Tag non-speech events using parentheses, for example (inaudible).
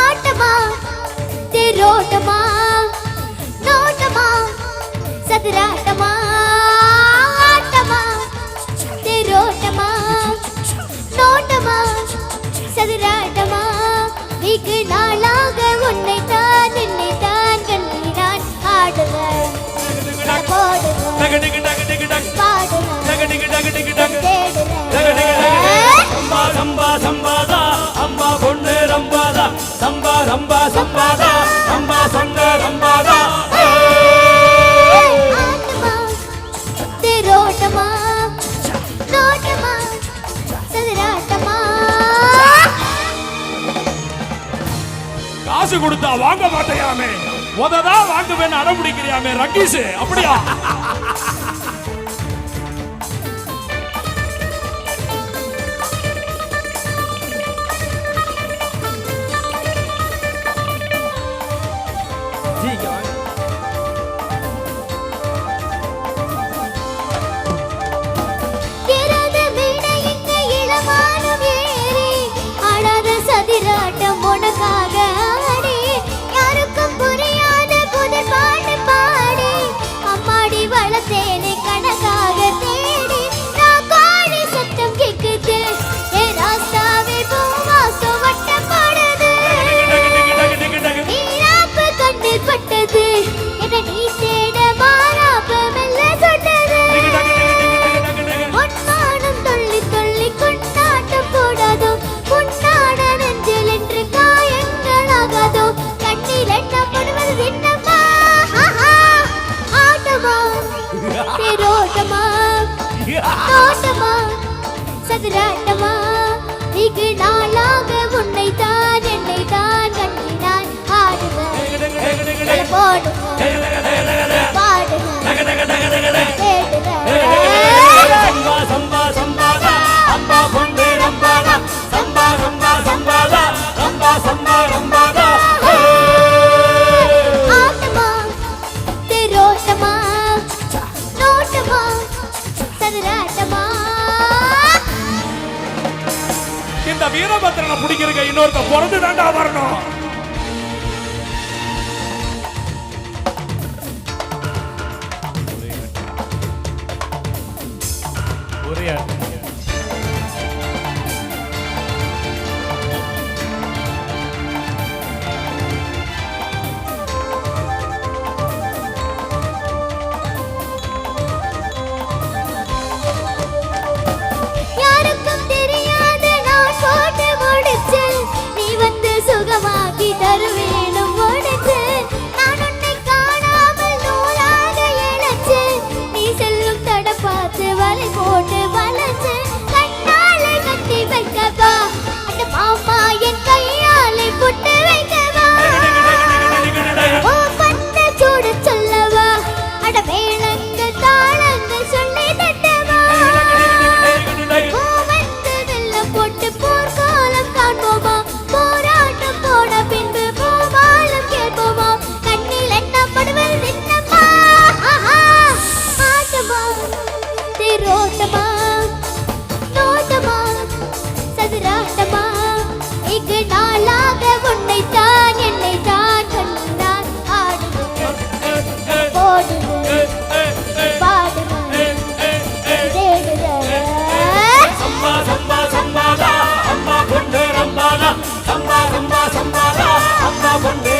ఆటమా తెరోటమా నోటమా సదరాటమా ఆటమా తెరోటమా నోటమా సదరా ரம்பா சம்பாதா ரம்பா சங்க ரம்பாதா ரோட்டமா ரோட்டமா சதுராட்டமா காசு கொடுத்தா வாங்க மாட்டையாமே. உததான் வாங்குவேன் அடம் பிடிக்கிறியாமே ரங்கீஷ் அப்படியா? (laughs) தேரோட்டமா? (laughs) தோட்டமா? சதுராட்டமா? விகடால சம்பாதா அம்பா கொண்டு நம்பாதா சம்பா சம்பா சம்பாதா ரம்பா சம்பா ரம்பாதா ஆட்டமா இந்த வீரபத்திரனை பிடிக்கிறக்க இன்னொருத்த பிறந்து தாண்டா வரணும். Yeah. ஒன்னே